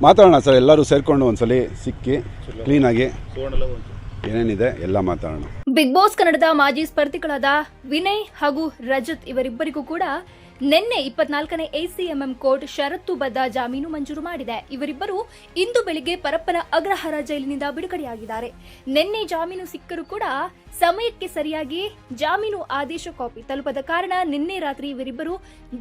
ಮಾತಾಡೋಣ ಸರ್ ಎಲ್ಲರೂ ಸೇರ್ಕೊಂಡು ಒಂದ್ಸಲಿ ಸಿಕ್ಕಿ ಕ್ಲೀನಾಗಿ ಏನೇನಿದೆ ಎಲ್ಲ ಮಾತಾಡೋಣ. ಬಿಗ್ ಬಾಸ್ ಕನ್ನಡದ ಮಾಜಿ ಸ್ಪರ್ಧಿಗಳಾದ ವಿನಯ್ ಹಾಗೂ ರಜತ್ ಇವರಿಬ್ಬರಿಗೂ ಕೂಡ ನಿನ್ನೆ ಇಪ್ಪತ್ನಾಲ್ಕನೇ ಎಸಿಎಂಎಂ ಕೋರ್ಟ್ ಷರತ್ತುಬದ್ಧ ಜಾಮೀನು ಮಂಜೂರು ಮಾಡಿದೆ. ಇವರಿಬ್ಬರು ಇಂದು ಬೆಳಿಗ್ಗೆ ಪರಪ್ಪನ ಅಗ್ರಹಾರ ಜೈಲಿನಿಂದ ಬಿಡುಗಡೆಯಾಗಿದ್ದಾರೆ. ನಿನ್ನೆ ಜಾಮೀನು ಸಿಕ್ಕರೂ ಕೂಡ ಸಮಯಕ್ಕೆ ಸರಿಯಾಗಿ ಜಾಮೀನು ಆದೇಶ ಕಾಪಿ ತಲುಪದ ಕಾರಣ ನಿನ್ನೆ ರಾತ್ರಿ ಇವರಿಬ್ಬರು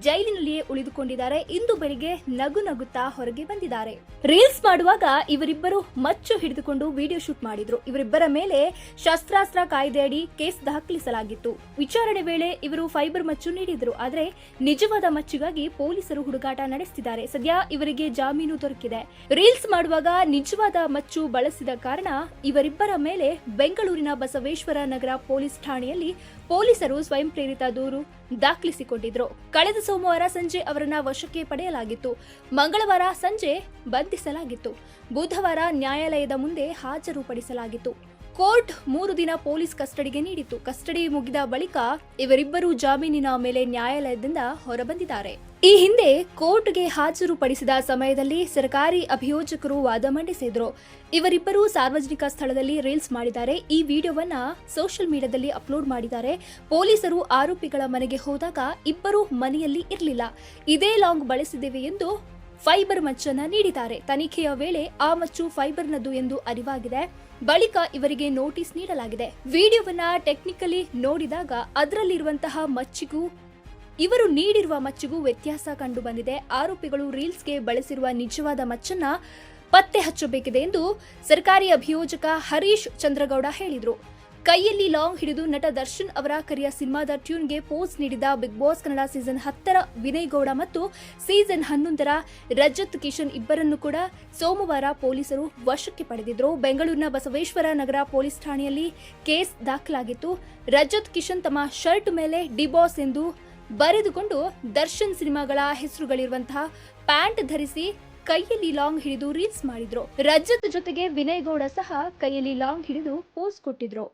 ಜೈಲಿನಲ್ಲಿಯೇ ಉಳಿದುಕೊಂಡಿದ್ದಾರೆ. ಇಂದು ಬೆಳಿಗ್ಗೆ ನಗು ನಗುತ್ತಾ ಹೊರಗೆ ಬಂದಿದ್ದಾರೆ. ರೀಲ್ಸ್ ಮಾಡುವಾಗ ಇವರಿಬ್ಬರು ಮಚ್ಚು ಹಿಡಿದುಕೊಂಡು ವಿಡಿಯೋ ಶೂಟ್ ಮಾಡಿದ್ರು. ಇವರಿಬ್ಬರ ಮೇಲೆ ಶಸ್ತ್ರಾಸ್ತ್ರ ಕಾಯ್ದೆಯಡಿ ಕೇಸ್ ದಾಖಲಿಸಲಾಗಿತ್ತು. ವಿಚಾರಣೆ ವೇಳೆ ಇವರು ಫೈಬರ್ ಮಚ್ಚು ನೀಡಿದ್ರು. ಆದರೆ ನಿಜವಾದ ಮಚ್ಚಿಗಾಗಿ ಪೊಲೀಸರು ಹುಡುಕಾಟ ನಡೆಸಿದ್ದಾರೆ ಸದ್ಯ ಇವರಿಗೆ ಜಾಮೀನು ದೊರಕಿದೆ. ರೀಲ್ಸ್ ಮಾಡುವಾಗ ನಿಜವಾದ ಮಚ್ಚು ಬಳಸಿದ ಕಾರಣ ಇವರಿಬ್ಬರ ಮೇಲೆ ಬೆಂಗಳೂರಿನ ಬಸವೇಶ್ವರ ನಗರ ಪೊಲೀಸ್ ಠಾಣೆಯಲ್ಲಿ ಪೊಲೀಸರು ಸ್ವಯಂ ಪ್ರೇರಿತ ದೂರು ದಾಖಲಿಸಿಕೊಂಡಿದ್ರು. ಕಳೆದ ಸೋಮವಾರ ಸಂಜೆ ಅವರನ್ನ ವಶಕ್ಕೆ ಪಡೆಯಲಾಗಿತ್ತು. ಮಂಗಳವಾರ ಸಂಜೆ ಬಂಧಿಸಲಾಗಿತ್ತು. ಬುಧವಾರ ನ್ಯಾಯಾಲಯದ ಮುಂದೆ ಹಾಜರುಪಡಿಸಲಾಗಿತ್ತು. ಕೋರ್ಟ್ ಮೂರು ದಿನ ಪೊಲೀಸ್ ಕಸ್ಟಡಿಗೆ ನೀಡಿತ್ತು. ಕಸ್ಟಡಿ ಮುಗಿದ ಬಳಿಕ ಇವರಿಬ್ಬರು ಜಾಮೀನಿನ ಮೇಲೆ ನ್ಯಾಯಾಲಯದಿಂದ ಹೊರಬಂದಿದ್ದಾರೆ. ಈ ಹಿಂದೆ ಕೋರ್ಟ್ಗೆ ಹಾಜರುಪಡಿಸಿದ ಸಮಯದಲ್ಲಿ ಸರ್ಕಾರಿ ಅಭಿಯೋಜಕರು ವಾದ ಮಂಡಿಸಿದ್ರು. ಇವರಿಬ್ಬರು ಸಾರ್ವಜನಿಕ ಸ್ಥಳದಲ್ಲಿ ರೀಲ್ಸ್ ಮಾಡಿದ್ದಾರೆ. ಈ ವಿಡಿಯೋವನ್ನ ಸೋಷಿಯಲ್ ಮೀಡಿಯಾದಲ್ಲಿ ಅಪ್ಲೋಡ್ ಮಾಡಿದ್ದಾರೆ. ಪೊಲೀಸರು ಆರೋಪಿಗಳ ಮನೆಗೆ ಹೋದಾಗ ಇಬ್ಬರು ಮನೆಯಲ್ಲಿ ಇರಲಿಲ್ಲ. ಇದೇ ಲಾಂಗ್ ಬಳಸಿದ್ದೇವೆ ಎಂದು ಫೈಬರ್ ಮಚ್ಚನ್ನ ನೀಡಿದ್ದಾರೆ. ತನಿಖೆಯ ವೇಳೆ ಆ ಮಚ್ಚು ಫೈಬರ್ನದ್ದು ಎಂದು ಅರಿವಾಗಿದೆ. ಬಳಿಕ ಇವರಿಗೆ ನೋಟಿಸ್ ನೀಡಲಾಗಿದೆ. ವಿಡಿಯೋವನ್ನ ಟೆಕ್ನಿಕಲಿ ನೋಡಿದಾಗ ಅದರಲ್ಲಿರುವಂತಹ ಮಚ್ಚಿಗೂ, ಇವರು ನೀಡಿರುವ ಮಚ್ಚಿಗೂ ವ್ಯತ್ಯಾಸ ಕಂಡು ಬಂದಿದೆ ಆರೋಪಿಗಳು ರೀಲ್ಸ್ಗೆ ಬಳಸಿರುವ ನಿಜವಾದ ಮಚ್ಚನ್ನ ಪತ್ತೆ ಹಚ್ಚಬೇಕಿದೆ ಎಂದು ಸರ್ಕಾರಿ ಅಭಿಯೋಜಕ ಹರೀಶ್ ಚಂದ್ರಗೌಡ ಹೇಳಿದರು. ಕೈಯಲ್ಲಿ ಲಾಂಗ್ ಹಿಡಿದು ನಟ ದರ್ಶನ್ ಅವರ ಕರಿಯ ಸಿನಿಮಾದ ಟ್ಯೂನ್ಗೆ ಪೋಸ್ ನೀಡಿದ ಬಿಗ್ ಬಾಸ್ ಕನ್ನಡ ಸೀಸನ್ ಹತ್ತರ ವಿನಯ್ ಗೌಡ ಮತ್ತು ಸೀಸನ್ ಹನ್ನೊಂದರ ರಜತ್ ಕಿಶನ್ ಇಬ್ಬರನ್ನು ಕೂಡ ಸೋಮವಾರ ಪೊಲೀಸರು ವಶಕ್ಕೆ ಪಡೆದಿದ್ರು. ಬೆಂಗಳೂರಿನ ಬಸವೇಶ್ವರ ನಗರ ಪೊಲೀಸ್ ಠಾಣೆಯಲ್ಲಿ ಕೇಸ್ ದಾಖಲಾಗಿತ್ತು. ರಜತ್ ಕಿಶನ್ ತಮ್ಮ ಶರ್ಟ್ ಮೇಲೆ ಡಿಬಾಸ್ ಎಂದು ಬರೆದುಕೊಂಡು ದರ್ಶನ್ ಸಿನಿಮಾಗಳ ಹೆಸರುಗಳಿರುವಂತಹ ಪ್ಯಾಂಟ್ ಧರಿಸಿ ಕೈಯಲ್ಲಿ ಲಾಂಗ್ ಹಿಡಿದು ರೀಲ್ಸ್ ಮಾಡಿದ್ರು. ರಜತ್ ಜೊತೆಗೆ ವಿನಯ್ ಗೌಡ ಸಹ ಕೈಯಲ್ಲಿ ಲಾಂಗ್ ಹಿಡಿದು ಪೋಸ್ ಕೊಟ್ಟಿದ್ರು.